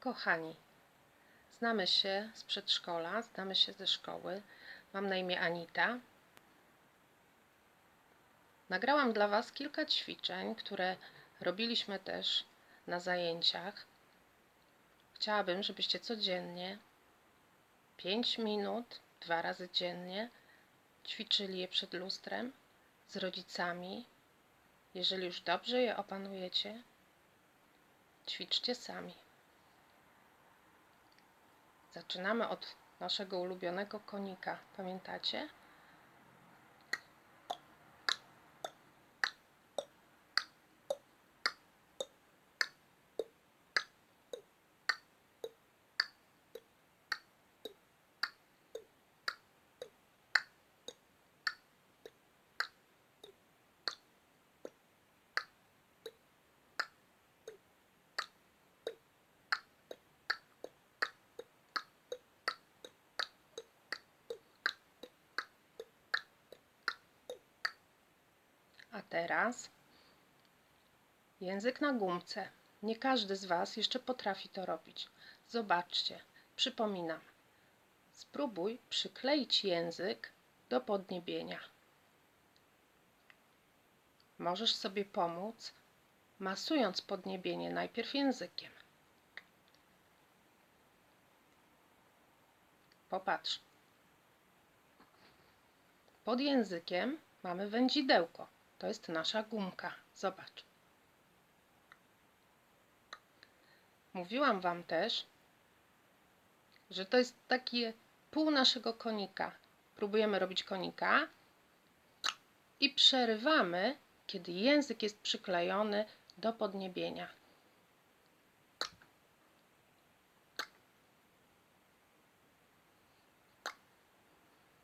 Kochani, znamy się z przedszkola, znamy się ze szkoły. Mam na imię Anita. Nagrałam dla Was kilka ćwiczeń, które robiliśmy też na zajęciach. Chciałabym, żebyście codziennie 5 minut, dwa razy dziennie ćwiczyli je przed lustrem z rodzicami. Jeżeli już dobrze je opanujecie, ćwiczcie sami. Zaczynamy od naszego ulubionego konika. Pamiętacie? A teraz język na gumce. Nie każdy z Was jeszcze potrafi to robić. Zobaczcie, przypominam. Spróbuj przykleić język do podniebienia. Możesz sobie pomóc, masując podniebienie najpierw językiem. Popatrz. Pod językiem mamy wędzidełko. To jest nasza gumka. Zobacz. Mówiłam Wam też, że to jest takie pół naszego konika. Próbujemy robić konika i przerywamy, kiedy język jest przyklejony do podniebienia.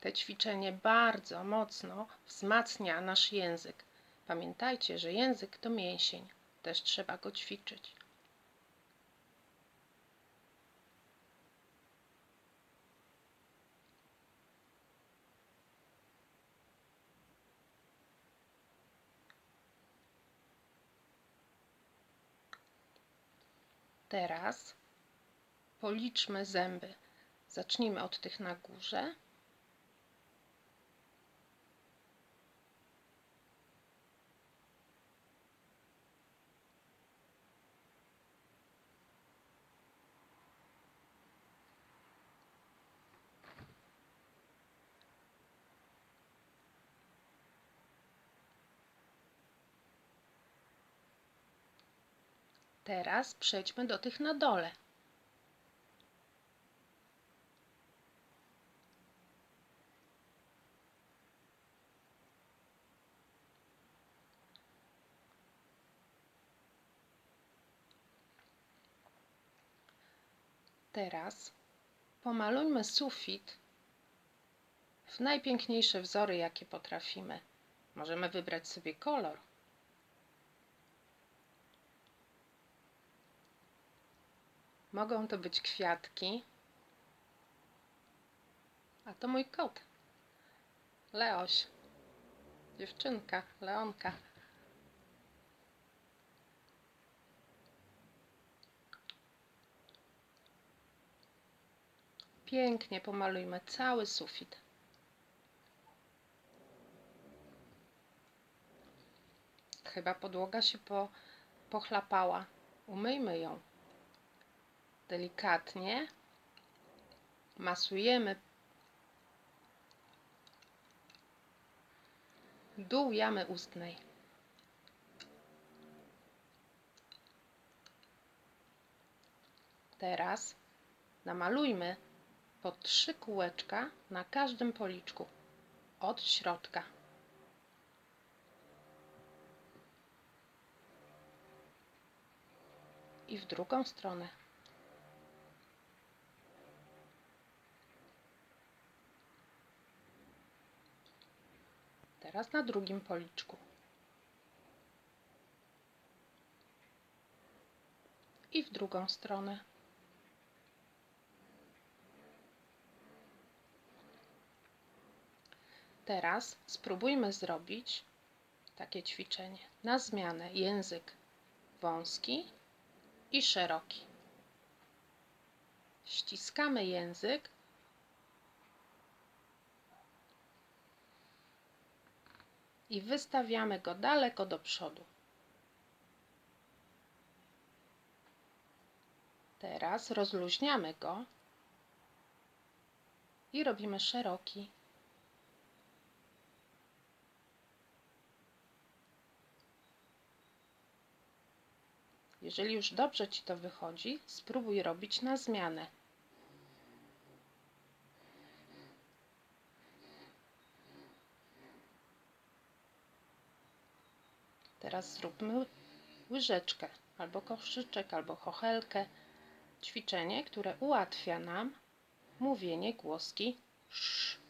Te ćwiczenie bardzo mocno wzmacnia nasz język. Pamiętajcie, że język to mięsień, też trzeba go ćwiczyć. Teraz policzmy zęby. Zacznijmy od tych na górze. Teraz przejdźmy do tych na dole. Teraz pomalujmy sufit w najpiękniejsze wzory, jakie potrafimy. Możemy wybrać sobie kolor. Mogą to być kwiatki. A to mój kot. Leoś. Dziewczynka, Leonka. Pięknie pomalujmy cały sufit. Chyba podłoga się po, pochlapała. Umyjmy ją delikatnie masujemy dół jamy ustnej. Teraz namalujmy po trzy kółeczka na każdym policzku od środka. I w drugą stronę. Teraz na drugim policzku. I w drugą stronę. Teraz spróbujmy zrobić takie ćwiczenie. Na zmianę język wąski i szeroki. ściskamy język. I wystawiamy go daleko do przodu. Teraz rozluźniamy go i robimy szeroki. Jeżeli już dobrze Ci to wychodzi, spróbuj robić na zmianę. Teraz zróbmy łyżeczkę, albo koszyczek, albo chochelkę. Ćwiczenie, które ułatwia nam mówienie głoski sz.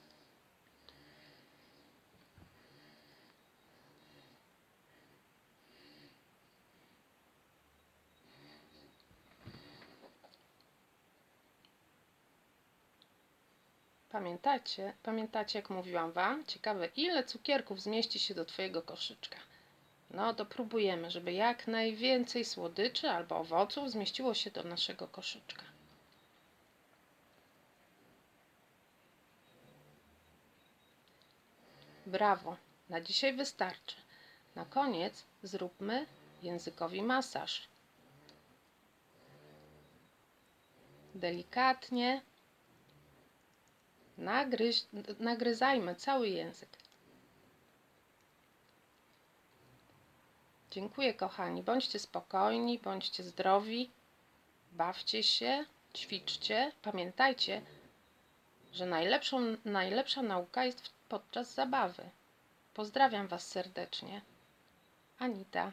Pamiętacie, pamiętacie jak mówiłam Wam? Ciekawe ile cukierków zmieści się do Twojego koszyczka. No to próbujemy, żeby jak najwięcej słodyczy albo owoców zmieściło się do naszego koszyczka. Brawo, na dzisiaj wystarczy. Na koniec zróbmy językowi masaż. Delikatnie nagryź, nagryzajmy cały język. Dziękuję, kochani. Bądźcie spokojni, bądźcie zdrowi, bawcie się, ćwiczcie. Pamiętajcie, że najlepszą, najlepsza nauka jest podczas zabawy. Pozdrawiam Was serdecznie. Anita.